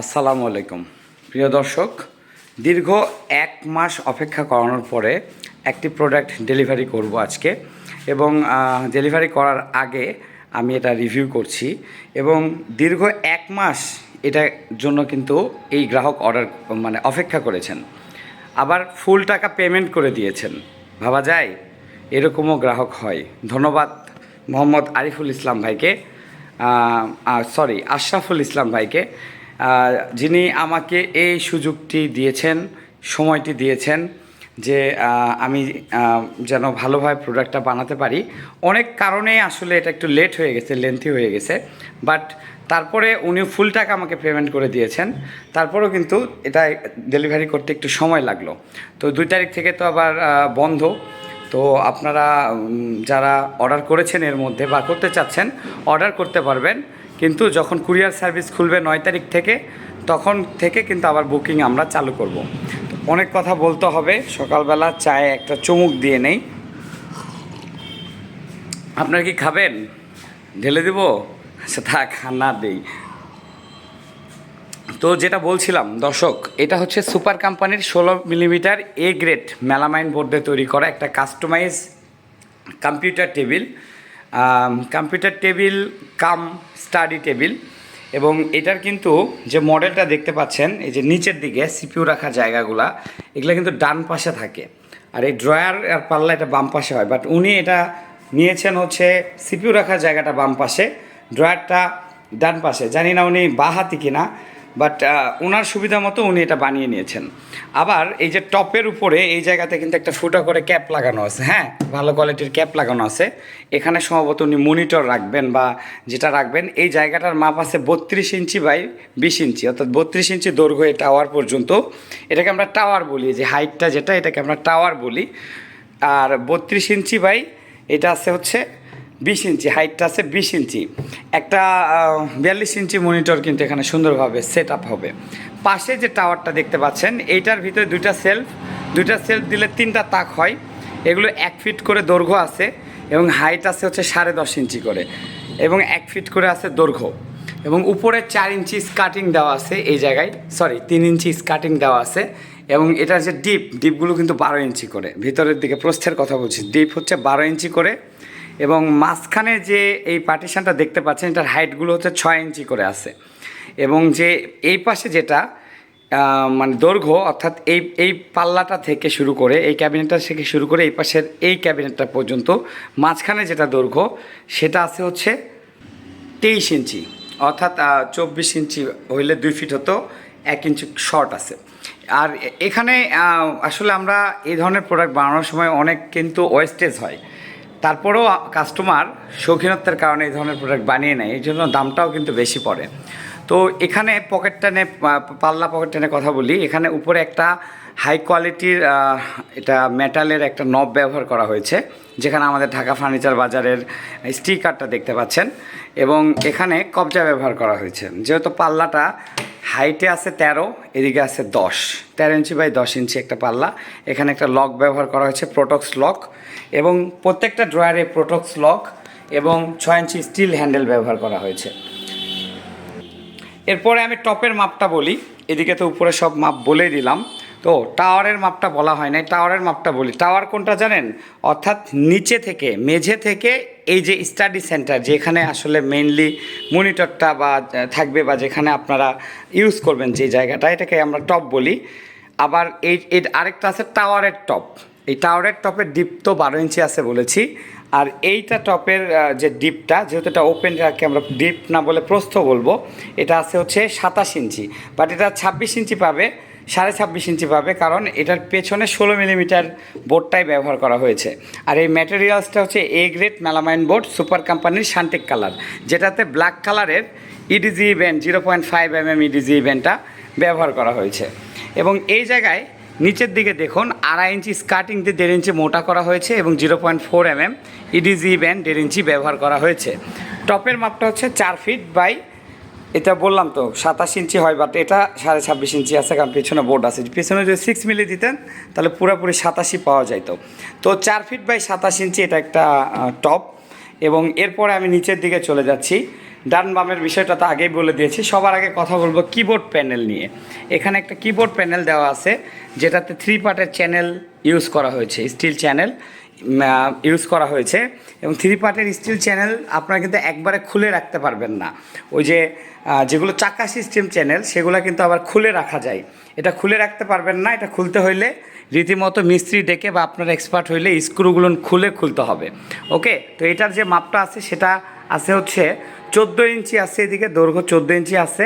আসসালামু আলাইকুম। প্রিয় দর্শক, দীর্ঘ এক মাস অপেক্ষা করানোর পরে একটি প্রোডাক্ট ডেলিভারি করব আজকে এবং ডেলিভারি করার আগে আমি এটা রিভিউ করছি এবং দীর্ঘ এক মাস এটার জন্য কিন্তু এই গ্রাহক অর্ডার মানে অপেক্ষা করেছেন। আবার ফুল টাকা পেমেন্ট করে দিয়েছেন। ভাবা যায়, এরকমও গ্রাহক হয়। ধন্যবাদ মোহাম্মদ আরিফুল ইসলাম ভাইকে সরি আশরাফুল ইসলাম ভাইকে। যিনি আমাকে এই সুযোগটি দিয়েছেন, সময়টি দিয়েছেন যে আমি যেন ভালোভাবে প্রোডাক্টটা বানাতে পারি। অনেক কারণে আসলে এটা একটু লেট হয়ে গেছে লেন্থি হয়ে গেছে। বাট তারপরে উনি ফুল টাকা আমাকে পেমেন্ট করে দিয়েছেন। তারপরেও কিন্তু এটা ডেলিভারি করতে একটু সময় লাগল। তো দুই তারিখ থেকে তো আবার বন্ধ। তো আপনারা যারা অর্ডার করেছেন এর মধ্যে বা করতে চাচ্ছেন অর্ডার করতে পারবেন। কিন্তু যখন কুরিয়ার সার্ভিস খুলবে নয় তারিখ থেকে, তখন থেকে কিন্তু আবার বুকিং আমরা চালু করব। তো অনেক কথা বলতে হবে, সকালবেলা চায়ে একটা চুমুক দিয়ে নেই। আপনারা কি খাবেন? ঢেলে দেব? আচ্ছা থাক না দেই। তো যেটা বলছিলাম, দর্শক, এটা হচ্ছে সুপার কোম্পানির ষোলো মিলিমিটার এ গ্রেড মেলামাইন বোর্ডে তৈরি করা একটা customize computer table. Computer table cum study table এবং এটার কিন্তু যে মডেলটা দেখতে পাচ্ছেন, এই যে নিচের দিকে সিপিউ রাখা জায়গাগুলা, এগুলো কিন্তু ডান পাশে থাকে। আর এই ড্রয়ার আর পাল্লা এটা বাম পাশে হয়। বাট উনি এটা নিয়েছেন হচ্ছে সিপিউ রাখার জায়গাটা বাম পাশে ড্রয়ারটা ডান পাশে। জানি না উনি বাহাতি কিনা। বাট ওনার সুবিধা মতো উনি এটা বানিয়ে নিয়েছেন। আবার এই যে টপের উপরে এই জায়গাতে কিন্তু একটা ফুটা করে ক্যাপ লাগানো আছে হ্যাঁ? ভালো কোয়ালিটির ক্যাপ লাগানো আছে। এখানে সম্ভবত উনি মনিটর রাখবেন বা যেটা রাখবেন, এই জায়গাটার মাপ আছে বত্রিশ ইঞ্চি বাই বিশ ইঞ্চি, অর্থাৎ বত্রিশ ইঞ্চি দৈর্ঘ্য টাওয়ার পর্যন্ত। এটাকে আমরা টাওয়ার বলি যে হাইটটা যেটা, এটাকে আমরা টাওয়ার বলি। আর বত্রিশ ইঞ্চি বাই, এটা আছে হচ্ছে বিশ ইঞ্চি হাইটটা আছে বিশ ইঞ্চি। একটা বিয়াল্লিশ ইঞ্চি মনিটর কিন্তু এখানে সুন্দরভাবে সেট আপ হবে। পাশে যে টাওয়ারটা দেখতে পাচ্ছেন, এইটার ভিতরে দুইটা সেলফ দুইটা সেলফ দিলে তিনটা তাক হয়। এগুলো এক ফিট করে দৈর্ঘ্য আছে এবং হাইট আছে হচ্ছে সাড়ে দশ ইঞ্চি করে এবং এক ফিট করে আছে দৈর্ঘ্য। এবং উপরে চার ইঞ্চি স্কার্টিং দেওয়া আছে এই জায়গায় সরি তিন ইঞ্চি স্কার্টিং দেওয়া আছে এবং এটার যে ডিপ ডিপগুলো কিন্তু বারো ইঞ্চি করে। ভিতরের দিকে প্রস্থের কথা বলছি ডিপ হচ্ছে বারো ইঞ্চি করে এবং মাঝখানে যে এই পার্টিশনটা দেখতে পাচ্ছেন, এটার হাইটগুলো হচ্ছে ছয় ইঞ্চি করে আছে। এবং যে এই পাশে যেটা মানে দৈর্ঘ্য, অর্থাৎ এই এই পাল্লাটা থেকে শুরু করে, এই ক্যাবিনেটটা থেকে শুরু করে এই পাশের এই ক্যাবিনেটটা পর্যন্ত মাঝখানে যেটা দৈর্ঘ্য, সেটা আছে হচ্ছে তেইশ ইঞ্চি। অর্থাৎ চব্বিশ ইঞ্চি হইলে দুই ফিট হতো, এক ইঞ্চি শর্ট আছে। আর এখানে আসলে আমরা এই ধরনের প্রোডাক্ট বানানোর সময় অনেক কিন্তু ওয়েস্টেজ হয়। তারপরেও কাস্টমার শৌখিনত্বের কারণে এই ধরনের প্রোডাক্ট বানিয়ে নেয়, এই জন্য দামটাও কিন্তু বেশি পড়ে। তো এখানে পকেট টেনে পাল্লা পকেট টেনে কথা বলি, এখানে উপরে একটা হাই কোয়ালিটির এটা মেটালের একটা নব ব্যবহার করা হয়েছে, যেখানে আমাদের ঢাকা ফার্নিচার বাজারের স্টিকারটা দেখতে পাচ্ছেন, এবং এখানে কবজা ব্যবহার করা হয়েছে। যেহেতু পাল্লাটা হাইটে আছে তেরো, এদিকে আছে দশ। তেরো ইঞ্চি বাই দশ ইঞ্চি একটা পাল্লা। এখানে একটা লক ব্যবহার করা হয়েছে, প্রোটক্স লক, এবং প্রত্যেকটা ড্রয়ারে প্রোটক্স লক এবং ছয় ইঞ্চি স্টিল হ্যান্ডেল ব্যবহার করা হয়েছে। এরপরে আমি টপের মাপটা বলি, এদিকে তো উপরে সব মাপ বলেই দিলাম। তো টাওয়ারের মাপটা বলা হয় নাই, টাওয়ারের মাপটা বলি। টাওয়ার কোনটা জানেন? অর্থাৎ নিচে থেকে, মেঝে থেকে এই যে স্টাডি সেন্টার যেখানে আসলে মেইনলি মনিটরটা বা থাকবে বা যেখানে আপনারা ইউজ করবেন যে জায়গাটা, এটাকে আমরা টপ বলি। আবার এই এর আরেকটা আছে টাওয়ারের টপ এই টাওয়ারের টপের ডিপ তো বারো ইঞ্চি আছে বলেছি। আর এইটা টপের যে ডিপটা যেহেতু এটা ওপেন রাখে আমরা ডিপ না বলে প্রস্থ বলব, এটা আছে হচ্ছে সাতাশ ইঞ্চি। বাট এটা ছাব্বিশ ইঞ্চি পাবে। সাড়ে ছাব্বিশ ইঞ্চি পাবে, কারণ এটার পেছনে ষোলো মিলিমিটার বোর্ডটাই ব্যবহার করা হয়েছে। আর এই ম্যাটেরিয়ালসটা হচ্ছে A grade melamine board super কোম্পানির শান্তিক কালার যেটাতে ব্ল্যাক কালারের edge event zero point five M M edge ইভেন্টটা ব্যবহার করা হয়েছে। এবং এই জায়গায় নিচের দিকে দেখুন, আড়াই ইঞ্চি স্কার্টিং দিয়ে দেড় ইঞ্চি মোটা করা হয়েছে এবং zero point four M M edge band দেড় ইঞ্চি ব্যবহার করা হয়েছে। টপের মাপটা হচ্ছে চার ফিট বাই এটা বললাম তো, সাতাশ ইঞ্চি হয় বাট এটা সাড়ে ছাব্বিশ ইঞ্চি আছে, কারণ পিছনে বোর্ড আছে। পিছনে যদি সিক্স মিলি দিতেন, তাহলে পুরোপুরি সাতাশি পাওয়া যাইতো। তো চার ফিট বাই সাতাশ ইঞ্চি এটা একটা টপ এবং এরপরে আমি নিচের দিকে চলে যাচ্ছি। ডান বামের বিষয়টা তো আগেই বলে দিয়েছি। সবার আগে কথা বলব কিবোর্ড প্যানেল নিয়ে। এখানে একটা কিবোর্ড প্যানেল দেওয়া আছে, যেটাতে থ্রি পার্টের চ্যানেল ইউজ করা হয়েছে স্টিল চ্যানেল ইউজ করা হয়েছে। এবং থ্রি পার্টের স্টিল চ্যানেল আপনারা কিন্তু একবারে খুলে রাখতে পারবেন না। ওই যে যেগুলো চাকা সিস্টেম চ্যানেল সেগুলো কিন্তু আবার খুলে রাখা যায়। এটা খুলে রাখতে পারবেন না, এটা খুলতে হইলে রীতিমতো মিস্ত্রি ডেকে বা আপনার এক্সপার্ট হইলে স্ক্রুগুলো খুলে খুলতে হবে। ওকে তো এটার যে মাপটা আছে, সেটা আছে হচ্ছে চোদ্দ ইঞ্চি আছে এদিকে, দৈর্ঘ্য চোদ্দ ইঞ্চি আছে।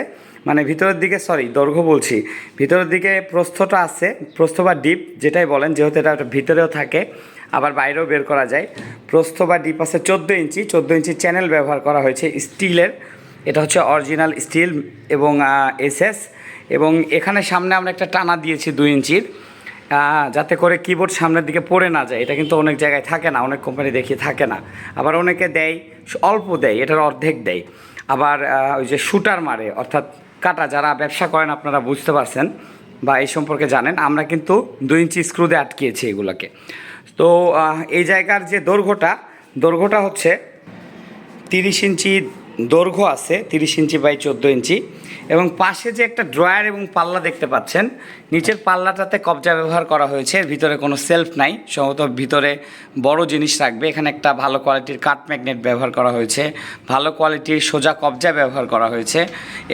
মানে ভিতরের দিকে সরি দৈর্ঘ্য বলছি। ভিতরের দিকে প্রস্থটা আছে, প্রস্থ বা ডিপ যেটাই বলেন, যেহেতু এটা ভিতরেও থাকে, আবার বাইরেও বের করা যায়। প্রস্থ বা ডিপ আছে চোদ্দ ইঞ্চি চোদ্দ ইঞ্চি চ্যানেল ব্যবহার করা হয়েছে স্টিলের। এটা হচ্ছে অরিজিনাল স্টিল এবং এসএস এবং এখানে সামনে আমরা একটা টানা দিয়েছি দুই ইঞ্চির। যাতে করে কিবোর্ড সামনের দিকে পড়ে না যায়। এটা কিন্তু অনেক জায়গায় থাকে না, অনেক কোম্পানি দেখি থাকে না। আবার অনেকে দেয়, অল্প দেয়, এটার অর্ধেক দেয়। আবার ওই যে শুটার মারে, অর্থাৎ কাটা, যারা ব্যবসা করেন আপনারা বুঝতে পারছেন বা এই সম্পর্কে জানেন, আমরা কিন্তু দুই ইঞ্চি স্ক্রু দিয়ে আটকিয়েছি এগুলোকে। তো এই জায়গার যে দৈর্ঘ্যটা দৈর্ঘ্যটা হচ্ছে তিরিশ ইঞ্চি দৈর্ঘ্য আছে, তিরিশ ইঞ্চি বাই চোদ্দ ইঞ্চি। এবং পাশে যে একটা ড্রয়ার এবং পাল্লা দেখতে পাচ্ছেন, নিচের পাল্লাটাতে কবজা ব্যবহার করা হয়েছে, এর ভিতরে কোনো সেলফ নাই, সম্ভবত ভিতরে বড় জিনিস রাখবে। এখানে একটা ভালো কোয়ালিটির কাঠ ম্যাগনেট ব্যবহার করা হয়েছে, ভালো কোয়ালিটির সোজা কবজা ব্যবহার করা হয়েছে,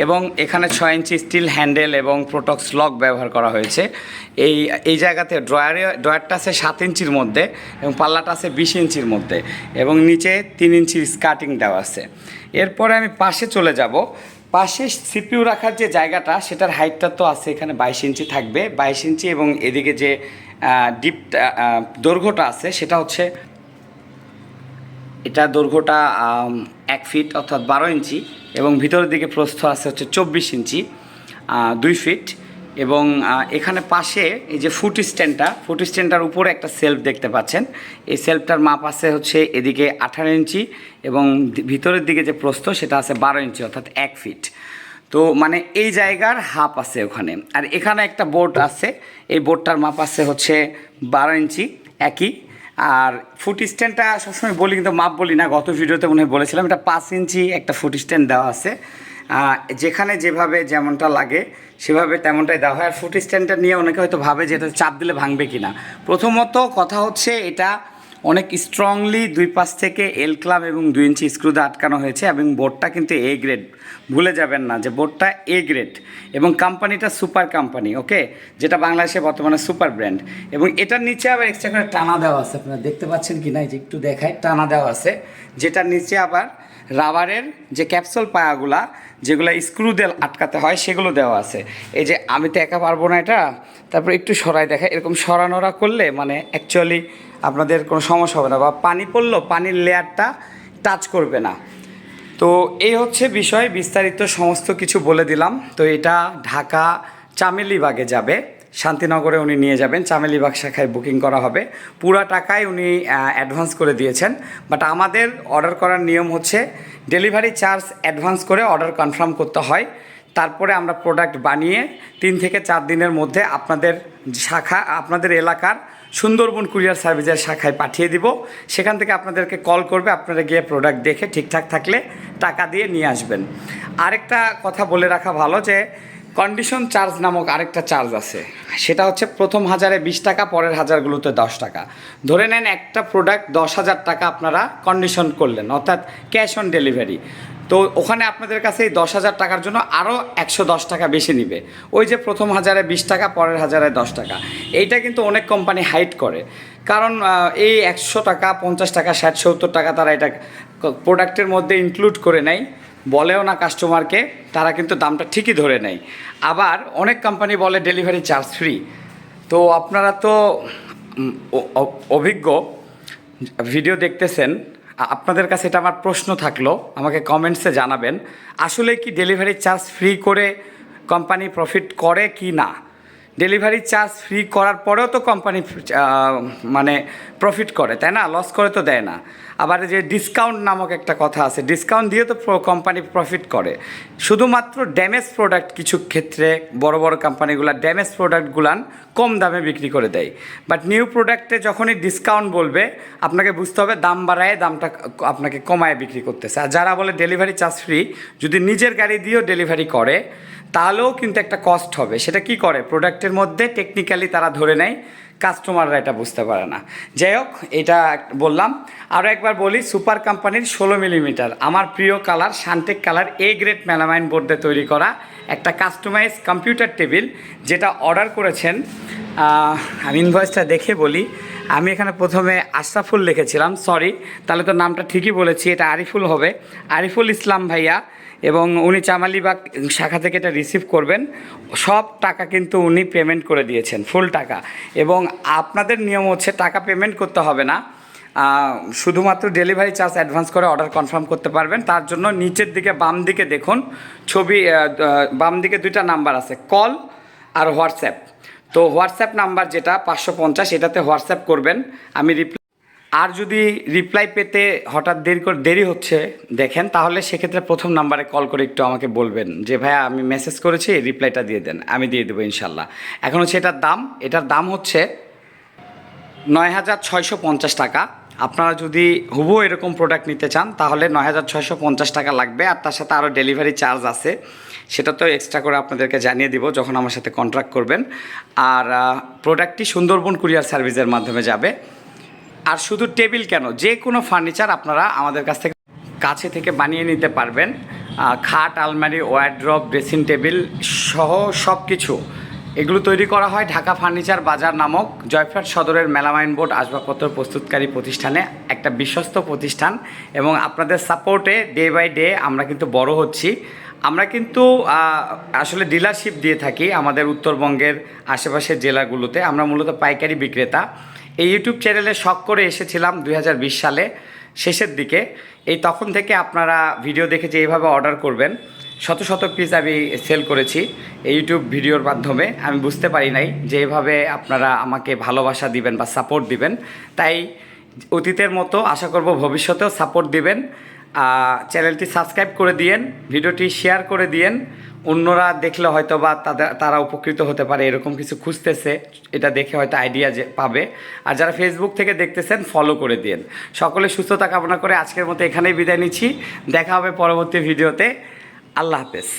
এবং এখানে ছয় ইঞ্চি স্টিল হ্যান্ডেল এবং প্রোটক্স লক ব্যবহার করা হয়েছে। এই এই জায়গাতে ড্রয়ারে, ড্রয়ারটা আছে সাত ইঞ্চির মধ্যে এবং পাল্লাটা আছে বিশ ইঞ্চির মধ্যে, এবং নিচে তিন ইঞ্চির স্কার্টিং দেওয়া আছে। এরপরে আমি পাশে চলে যাব। পাশে সিপিউ রাখার যে জায়গাটা, সেটার হাইটটা তো আছে এখানে বাইশ ইঞ্চি থাকবে। বাইশ ইঞ্চি এবং এদিকে যে ডিপটা দৈর্ঘ্যটা আছে, সেটা হচ্ছে এটা দৈর্ঘ্যটা এক ফিট অর্থাৎ বারো ইঞ্চি এবং ভিতরের দিকে প্রস্থ আছে হচ্ছে চব্বিশ ইঞ্চি দুই ফিট। এবং এখানে পাশে এই যে ফুট স্ট্যান্ডটা, ফুট স্ট্যান্ডটার উপরে একটা সেলফ দেখতে পাচ্ছেন। এই সেলফটার মাপ আছে হচ্ছে এদিকে আঠারো ইঞ্চি এবং ভিতরের দিকে যে প্রস্থ সেটা আছে বারো ইঞ্চি, অর্থাৎ এক ফিট। তো মানে এই জায়গার হাফ আছে ওখানে। আর এখানে একটা বোর্ড আছে, এই বোর্ডটার মাপ আছে হচ্ছে বারো ইঞ্চি, একই। আর ফুট স্ট্যান্ডটা সবসময় বলি, কিন্তু মাপ বলি না, গত ভিডিওতে মনে হয় বলেছিলাম, এটা পাঁচ ইঞ্চি একটা ফুট স্ট্যান্ড দেওয়া আছে। যেখানে যেভাবে যেমনটা লাগে, সেভাবে তেমনটাই দেওয়া হয়। আর ফুট স্ট্যান্ডটা নিয়ে অনেকে হয়তো ভাবে যে এটা চাপ দিলে ভাঙবে কিনা। প্রথমত কথা হচ্ছে এটা অনেক স্ট্রংলি দুই পাশ থেকে এল ক্লাব এবং দুই ইঞ্চি স্ক্রু দিয়ে আটকানো হয়েছে এবং বোর্ডটা কিন্তু এ গ্রেড ভুলে যাবেন না যে বোর্ডটা এ গ্রেড এবং কোম্পানিটা সুপার কোম্পানি ওকে যেটা বাংলাদেশে বর্তমানে সুপার ব্র্যান্ড এবং এটার নিচে আবার এক্সট্রা করে টানা দেওয়া আছে। আপনারা দেখতে পাচ্ছেন কি না যে একটু দেখায়, টানা দেওয়া আছে। যেটার নিচে আবার রাবারের যে ক্যাপসুল পায়াগুলা, যেগুলো স্ক্রু দিয়ে আটকাতে হয়, সেগুলো দেওয়া আছে। এই যে আমি তো একা পারব না এটা। তারপর একটু সরাই দেখা এরকম সরানোরা করলে মানে অ্যাকচুয়ালি আপনাদের কোনো সমস্যা হবে না বা পানি পড়ল, পানির লেয়ারটা টাচ করবে না। তো এই হচ্ছে বিষয়, বিস্তারিত সমস্ত কিছু বলে দিলাম। তো এটা ঢাকা চামেলিবাগে যাবে। শান্তিনগরে উনি নিয়ে যাবেন। চামেলিবাগ শাখায় বুকিং করা হবে। পুরা টাকায় উনি অ্যাডভান্স করে দিয়েছেন। বাট আমাদের অর্ডার করার নিয়ম হচ্ছে ডেলিভারি চার্জ অ্যাডভান্স করে অর্ডার কনফার্ম করতে হয়। তারপরে আমরা প্রোডাক্ট বানিয়ে তিন থেকে চার দিনের মধ্যে আপনাদের শাখা, আপনাদের এলাকার সুন্দরবন কুরিয়ার সার্ভিসের শাখায় পাঠিয়ে দিব। সেখান থেকে আপনাদেরকে কল করবে, আপনারা গিয়ে প্রোডাক্ট দেখে ঠিকঠাক থাকলে টাকা দিয়ে নিয়ে আসবেন। আরেকটা কথা বলে রাখা ভালো যে কন্ডিশন চার্জ নামক আরেকটা চার্জ আছে। সেটা হচ্ছে প্রথম হাজারে বিশ টাকা, পরের হাজারগুলোতে দশ টাকা। ধরে নেন একটা প্রোডাক্ট দশ হাজার টাকা আপনারা কন্ডিশন করলেন, অর্থাৎ ক্যাশ অন ডেলিভারি তো ওখানে আপনাদের কাছে এই দশ হাজার টাকার জন্য আরও একশো দশ টাকা বেশি নিবে। ওই যে প্রথম হাজারে বিশ টাকা, পরের হাজারে দশ টাকা। এইটা কিন্তু অনেক কোম্পানি হাইট করে। কারণ এই একশো টাকা, পঞ্চাশ টাকা, ষাট, সত্তর টাকা তারা এটা প্রোডাক্টের মধ্যে ইনক্লুড করে নেয়। বলেও না কাস্টমারকে তারা কিন্তু দামটা ঠিকই ধরে নেয়। আবার অনেক কোম্পানি বলে ডেলিভারি চার্জ ফ্রি তো আপনারা তো অভিজ্ঞ, ভিডিও দেখতেছেন আপনাদের কাছে এটা আমার প্রশ্ন থাকল, আমাকে কমেন্টসে জানাবেন। আসলে কি ডেলিভারি চার্জ ফ্রি করে কোম্পানি প্রফিট করে কি না? ডেলিভারি চার্জ ফ্রি করার পরেও তো কোম্পানি মানে প্রফিট করে, তাই না? লস করে তো দেয় না। আবার যে ডিসকাউন্ট নামক একটা কথা আছে ডিসকাউন্ট দিয়ে তো কোম্পানি প্রফিট করে। শুধুমাত্র ড্যামেজ প্রোডাক্ট কিছু ক্ষেত্রে বড় বড় কোম্পানিগুলো ড্যামেজ প্রোডাক্টগুলান কম দামে বিক্রি করে দেয়। বাট নিউ প্রোডাক্টে যখনই ডিসকাউন্ট বলবে, আপনাকে বুঝতে হবে দাম বাড়ায় দামটা আপনাকে কমায় বিক্রি করতেছে। আর যারা বলে ডেলিভারি চার্জ ফ্রি যদি নিজের গাড়ি দিয়েও ডেলিভারি করে তাহলেও কিন্তু একটা কস্ট হবে। সেটা কি করে? প্রোডাক্টের মধ্যে টেকনিক্যালি তারা ধরে নেয় কাস্টমাররা এটা বুঝতে পারে না। যাই হোক, এটা বললাম। আরও একবার বলি সুপার কোম্পানির ষোলো মিলিমিটার আমার প্রিয় কালার শান্টেক কালার এ গ্রেড মেলামাইন বোর্ডে তৈরি করা একটা কাস্টমাইজ কম্পিউটার টেবিল যেটা অর্ডার করেছেন আমি ইনভয়েসটা দেখে বলি। আমি এখানে প্রথমে আশরাফুল লিখেছিলাম সরি তাহলে তো নামটা ঠিকই বলেছি, এটা আরিফুল হবে। আরিফুল ইসলাম ভাইয়া এবং উনি চামালিবাগ শাখা থেকে এটা রিসিভ করবেন। সব টাকা কিন্তু উনি পেমেন্ট করে দিয়েছেন ফুল টাকা। এবং আপনাদের নিয়ম হচ্ছে টাকা পেমেন্ট করতে হবে না। শুধুমাত্র ডেলিভারি চার্জ অ্যাডভান্স করে অর্ডার কনফার্ম করতে পারবেন। তার জন্য নিচের দিকে বাম দিকে দেখুন, ছবি বাম দিকে দুইটা নাম্বার আছে কল আর হোয়াটসঅ্যাপ। তো হোয়াটসঅ্যাপ নাম্বার যেটা পাঁচশো পঞ্চাশ, এটাতে হোয়াটসঅ্যাপ করবেন। আমি রিপ্লাই আর যদি রিপ্লাই পেতে হঠাৎ দেরি করে দেরি হচ্ছে, দেখেন, তাহলে সেক্ষেত্রে প্রথম নাম্বারে কল করে একটু আমাকে বলবেন যে, ভাইয়া, আমি মেসেজ করেছি রিপ্লাইটা দিয়ে দেন, আমি দিয়ে দেবো ইনশাল্লাহ। এখন হচ্ছে এটার দাম এটার দাম হচ্ছে নয় হাজার ছয়শো পঞ্চাশ টাকা। আপনারা যদি হুবু এরকম প্রোডাক্ট নিতে চান, তাহলে নয় হাজার ছয়শো পঞ্চাশ টাকা লাগবে, আর তার সাথে আরও ডেলিভারি চার্জ আছে। সেটা তো এক্সট্রা করে আপনাদেরকে জানিয়ে দিব যখন আমার সাথে কন্ট্রাক্ট করবেন। আর প্রোডাক্টটি সুন্দরবন কুরিয়ার সার্ভিসের মাধ্যমে যাবে। আর শুধু টেবিল কেন? যে কোনো ফার্নিচার আপনারা আমাদের কাছ থেকে কাছে থেকে বানিয়ে নিতে পারবেন। খাট, আলমারি, ওয়ারড্রপ, ড্রেসিং টেবিল সহ সব কিছু এগুলো তৈরি করা হয় ঢাকা ফার্নিচার বাজার নামক জয়ফ্রাট সদরের মেলামাইন বোর্ড আসবাবপত্র প্রস্তুতকারী প্রতিষ্ঠানে একটা বিশ্বস্ত প্রতিষ্ঠান এবং আপনাদের সাপোর্টে ডে বাই ডে আমরা কিন্তু বড় হচ্ছি। আমরা কিন্তু আসলে ডিলারশিপ দিয়ে থাকি আমাদের উত্তরবঙ্গের আশেপাশের জেলাগুলোতে। আমরা মূলত পাইকারি বিক্রেতা। এই ইউটিউব চ্যানেলে শখ করে এসেছিলাম দু হাজার বিশ সালে, শেষের দিকে। এই তখন থেকে আপনারা ভিডিও দেখে যে এইভাবে অর্ডার করবেন, শত শত পিস আমি সেল করেছি এই ইউটিউব ভিডিওর মাধ্যমে। আমি বুঝতে পারি নাই যে এইভাবে আপনারা আমাকে ভালোবাসা দিবেন বা সাপোর্ট দিবেন। তাই অতীতের মতো আশা করব ভবিষ্যতেও সাপোর্ট দিবেন। চ্যানেলটি সাবস্ক্রাইব করে দিয়েন, ভিডিওটি শেয়ার করে দিয়েন। অন্যরা দেখলে হয়তো বা তাদের তারা উপকৃত হতে পারে, এরকম কিছু খুঁজতেছে। এটা দেখে হয়তো আইডিয়া পাবে। আর যারা ফেসবুক থেকে দেখতেছেন ফলো করে দিন সকলে সুস্থতা কামনা করে আজকের মতো এখানেই বিদায় নিচ্ছি। দেখা হবে পরবর্তী ভিডিওতে। আল্লাহ হাফেজ।